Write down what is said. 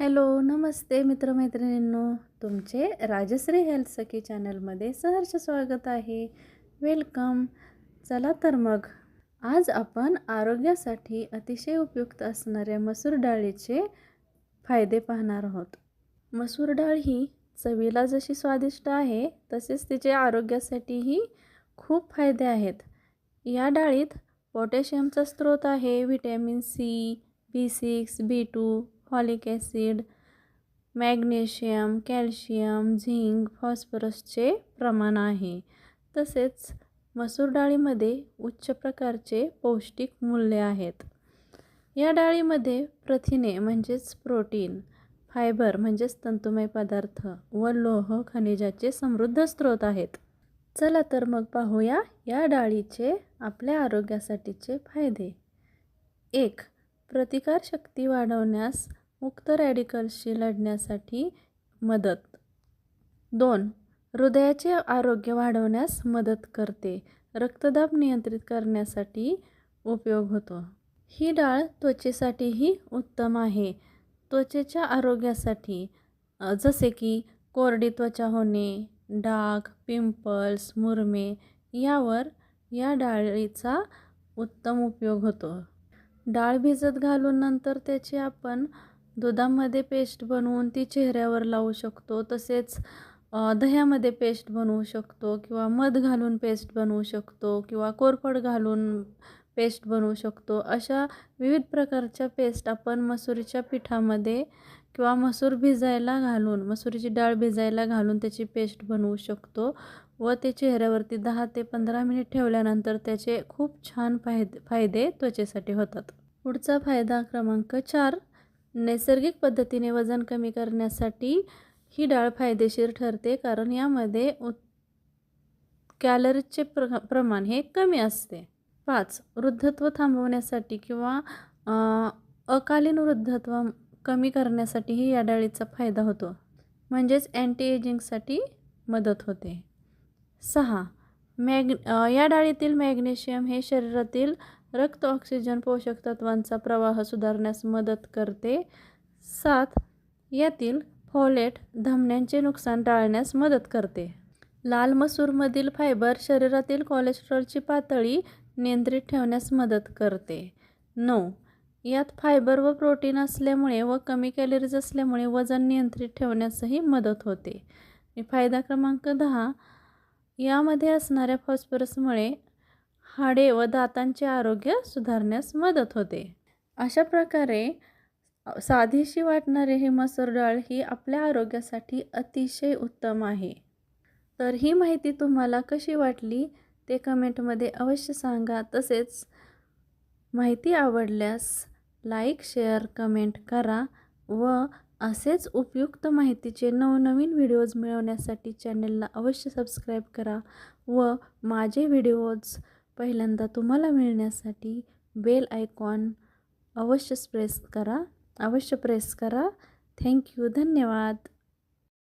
Hello नमस्ते मित्रमैत्रिणींनो. तुमचे Rajshri health सखी चॅनलमध्ये सहर्ष स्वागत आहे. वेलकम. चला तर मग. आज आपण आरोग्यासाठी अतिशय उपयुक्त असणाऱ्या मसूर डाळीचे फायदे पाहणार आहोत. मसूर डाळ ही चवीला जशी स्वादिष्ट आहे तसेच तिचे आरोग्यासाठीही खूप फायदे आहेत. या डाळीत पोटॅशियमचा स्रोत आहे vitamin C B six B two folic acid magnesium calcium zinc फॉस्फरसचे प्रमाण आहे. तसेच मसूर डाळीमध्ये उच्च प्रकारचे पौष्टिक मूल्य आहेत. या डाळीमध्ये प्रथिने म्हणजेच प्रोटीन फायबर म्हणजेच तंतुमय पदार्थ व लोह खनिजाचे समृद्ध स्रोत आहेत. चला तर मग पाहूया या डाळीचे आपल्या आरोग्यासाठीचे फायदे. एक प्रतिकारशक्ती वाढवण्यास मुक्त रॅडिकल्सशी लढण्यासाठी मदत. दोन हृदयाचे आरोग्य वाढवण्यास मदत करते. रक्तदाब नियंत्रित करण्यासाठी उपयोग होतो. ही डाळ त्वचेसाठीही उत्तम आहे. त्वचेच्या आरोग्यासाठी जसे की कोरडी त्वचा होणे डाग पिंपल्स मुरमे यावर या डाळीचा उत्तम उपयोग होतो. डाळ भिजत घालून नंतर त्याची आपण दुधामध्ये पेस्ट बनवून ती चेहऱ्यावर लावू शकतो. तसेच दह्यामध्ये पेस्ट बनवू शकतो किंवा मध घालून पेस्ट बनवू शकतो किंवा कोरफड घालून पेस्ट बनवू शकतो. अशा विविध प्रकारच्या पेस्ट आपण मसुरीच्या पिठामध्ये किंवा मसूर भिजायला घालून मसुरीची डाळ भिजायला घालून त्याची पेस्ट बनवू शकतो व ते चेहऱ्यावरती दहा ते पंधरा मिनिट ठेवल्यानंतर त्याचे खूप छान फायदे फायदे त्वचेसाठी होतात. पुढचा फायदा क्रमांक चार नैसर्गिक पद्धतीने वजन कमी करण्यासाठी ही डाळ फायदेशीर ठरते कारण यामध्ये उत् कॅलरीजचे प्र प्रमाण हे कमी असते. पाच वृद्धत्व थांबवण्यासाठी किंवा अकालीन वृद्धत्व कमी करण्यासाठीही या डाळीचा फायदा होतो. म्हणजेच अँटी एजिंगसाठी मदत होते. सहा मॅग या डाळीतील मॅग्नेशियम हे शरीरातील रक्त ऑक्सिजन पोषक तत्वांचा प्रवाह सुधारण्यास मदत करते. सात यातील फॉलेट धमन्यांचे नुकसान टाळण्यास मदत करते. लाल मसूरमधील फायबर शरीरातील कोलेस्ट्रॉलची पातळी नियंत्रित ठेवण्यास मदत करते. नऊ यात फायबर व प्रोटीन असल्यामुळे व कमी कॅलरीज असल्यामुळे वजन नियंत्रित ठेवण्यासही मदत होते. फायदा क्रमांक दहा यामध्ये असणाऱ्या फॉस्फरसमुळे हाडे व दातांचे आरोग्य सुधारण्यास मदत होते. अशा प्रकारे साधीशी वाटणारे हे मसूर डाळ ही आपल्या आरोग्यासाठी अतिशय उत्तम आहे. तर ही माहिती तुम्हाला कशी वाटली ते कमेंटमध्ये अवश्य सांगा. तसेच माहिती आवडल्यास लाईक शेअर कमेंट करा व असेच उपयुक्त माहितीचे नवनवीन व्हिडिओज मिळवण्यासाठी चॅनलला अवश्य सबस्क्राईब करा व माझे व्हिडिओज पहिल्यांदा तुम्हाला मिळण्यासाठी बेल आयकॉन अवश्य प्रेस करा. अवश्य प्रेस करा. थँक्यू धन्यवाद.